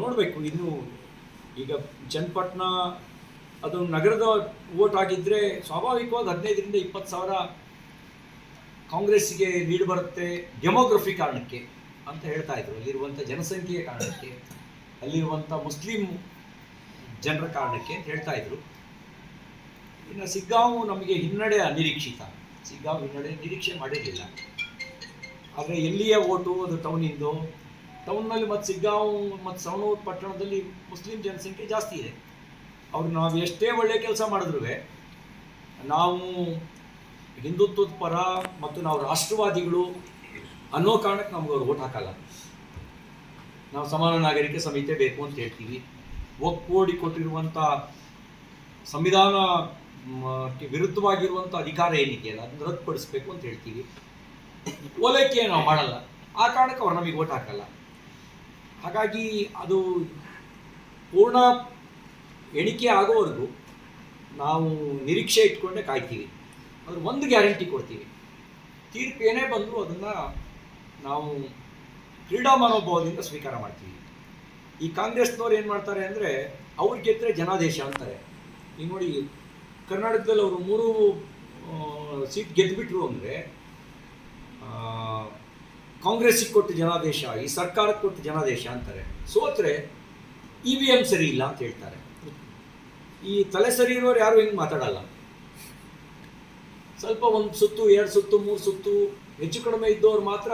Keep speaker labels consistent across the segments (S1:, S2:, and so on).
S1: ನೋಡಬೇಕು. ಇನ್ನು ಈಗ ಚನ್ನಪಟ್ಟಣ ಅದು ನಗರದ ಓಟ್ ಆಗಿದ್ದರೆ ಸ್ವಾಭಾವಿಕವಾಗಿ ಹದಿನೈದರಿಂದ ಇಪ್ಪತ್ತು ಸಾವಿರ ಕಾಂಗ್ರೆಸ್ಸಿಗೆ ಲೀಡ್ ಬರುತ್ತೆ ಡೆಮೋಗ್ರಫಿ ಕಾರಣಕ್ಕೆ ಅಂತ ಹೇಳ್ತಾ ಇದ್ರು. ಅಲ್ಲಿರುವಂಥ ಜನಸಂಖ್ಯೆಯ ಕಾರಣಕ್ಕೆ, ಅಲ್ಲಿರುವಂಥ ಮುಸ್ಲಿಂ ಜನರ ಕಾರಣಕ್ಕೆ ಅಂತ ಹೇಳ್ತಾ ಇದ್ರು. ಇನ್ನು ಸಿಗ್ಗಾಂವ್ ನಮಗೆ ಹಿನ್ನಡೆ ಅನಿರೀಕ್ಷಿತ. ಸಿಗ್ಗಾಂವ್ ಹಿನ್ನಡೆ ನಿರೀಕ್ಷೆ ಮಾಡಿರಲಿಲ್ಲ. ಆದರೆ ಎಲ್ಲಿಯ ಓಟು ಅದು ಟೌನಿಂದು ಟೌನ್ನಲ್ಲಿ ಮತ್ತು ಸಿಗ್ಗಾಂವ್ ಮತ್ತು ಸವಣೂರು ಪಟ್ಟಣದಲ್ಲಿ ಮುಸ್ಲಿಂ ಜನಸಂಖ್ಯೆ ಜಾಸ್ತಿ ಇದೆ. ಅವ್ರು ನಾವು ಎಷ್ಟೇ ಒಳ್ಳೆಯ ಕೆಲಸ ಮಾಡಿದ್ರು ನಾವು ಹಿಂದುತ್ವದ ಪರ ಮತ್ತು ನಾವು ರಾಷ್ಟ್ರವಾದಿಗಳು ಅನ್ನೋ ಕಾರಣಕ್ಕೆ ನಮ್ಗೆ ಅವ್ರು ಓಟ್ ಹಾಕಲ್ಲ. ನಾವು ಸಮಾನ ನಾಗರಿಕ ಸಂಹಿತೆ ಬೇಕು ಅಂತ ಹೇಳ್ತೀವಿ. ಒಕ್ಕೋಡಿ ಕೊಟ್ಟಿರುವಂಥ ಸಂವಿಧಾನ ವಿರುದ್ಧವಾಗಿರುವಂಥ ಅಧಿಕಾರ ಏನಿದೆಯಲ್ಲ ಅದನ್ನು ರದ್ದುಪಡಿಸ್ಬೇಕು ಅಂತ ಹೇಳ್ತೀವಿ. ಓಲೈಕೆ ನಾವು ಮಾಡಲ್ಲ. ಆ ಕಾರಣಕ್ಕೆ ಅವ್ರು ನಮಗೆ ಓಟ್ ಹಾಕಲ್ಲ. ಹಾಗಾಗಿ ಅದು ಪೂರ್ಣ ಎಣಿಕೆ ಆಗೋವರೆಗೂ ನಾವು ನಿರೀಕ್ಷೆ ಇಟ್ಕೊಂಡೆ ಕಾಯ್ತೀವಿ. ಅದ್ರ ಒಂದು ಗ್ಯಾರಂಟಿ ಕೊಡ್ತೀವಿ. ತೀರ್ಪು ಏನೇ ಬಂದರೂ ಅದನ್ನು ನಾವು ಕ್ರೀಡಾ ಮನೋಭಾವದಿಂದ ಸ್ವೀಕಾರ ಮಾಡ್ತೀವಿ. ಈ ಕಾಂಗ್ರೆಸ್ನವ್ರು ಏನು ಮಾಡ್ತಾರೆ ಅಂದರೆ ಅವ್ರು ಗೆದ್ದರೆ ಜನಾದೇಶ ಅಂತಾರೆ. ಈಗ ನೋಡಿ ಕರ್ನಾಟಕದಲ್ಲಿ ಅವರು ಮೂರು ಸೀಟ್ ಗೆದ್ದುಬಿಟ್ರು ಅಂದರೆ ಕಾಂಗ್ರೆಸ್ಸಿಗೆ ಕೊಟ್ಟು ಜನಾದೇಶ, ಈ ಸರ್ಕಾರಕ್ಕೆ ಕೊಟ್ಟು ಜನಾದೇಶ ಅಂತಾರೆ. ಸೋತ್ರೆ ಇ ವಿ ಎಂ ಸರಿ ಇಲ್ಲ ಅಂತ ಹೇಳ್ತಾರೆ. ಈ ತಲೆ ಸರಿ ಇರೋರು ಯಾರು ಹಿಂಗೆ ಮಾತಾಡಲ್ಲ? ಸ್ವಲ್ಪ ಒಂದು ಸುತ್ತು, ಎರಡು ಸುತ್ತು, ಮೂರು ಸುತ್ತು, ಹೆಚ್ಚು ಕಡಿಮೆ ಇದ್ದವ್ರು ಮಾತ್ರ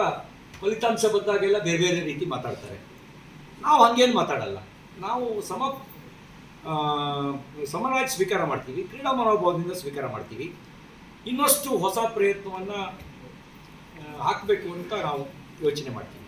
S1: ಫಲಿತಾಂಶ ಬಂದಾಗೆಲ್ಲ ಬೇರೆ ಬೇರೆ ರೀತಿ ಮಾತಾಡ್ತಾರೆ. ನಾವು ಹಂಗೇನು ಮಾತಾಡಲ್ಲ. ನಾವು ಸಮ ಸಮರಾಜ್ ಸ್ವೀಕಾರ ಮಾಡ್ತೀವಿ, ಕ್ರೀಡಾ ಮನೋಭಾವದಿಂದ ಸ್ವೀಕಾರ ಮಾಡ್ತೀವಿ. ಇನ್ನಷ್ಟು ಹೊಸ ಪ್ರಯತ್ನವನ್ನು ಹಾಕಬೇಕು ಅಂತ ನಾವು ಯೋಚನೆ ಮಾಡ್ತೀವಿ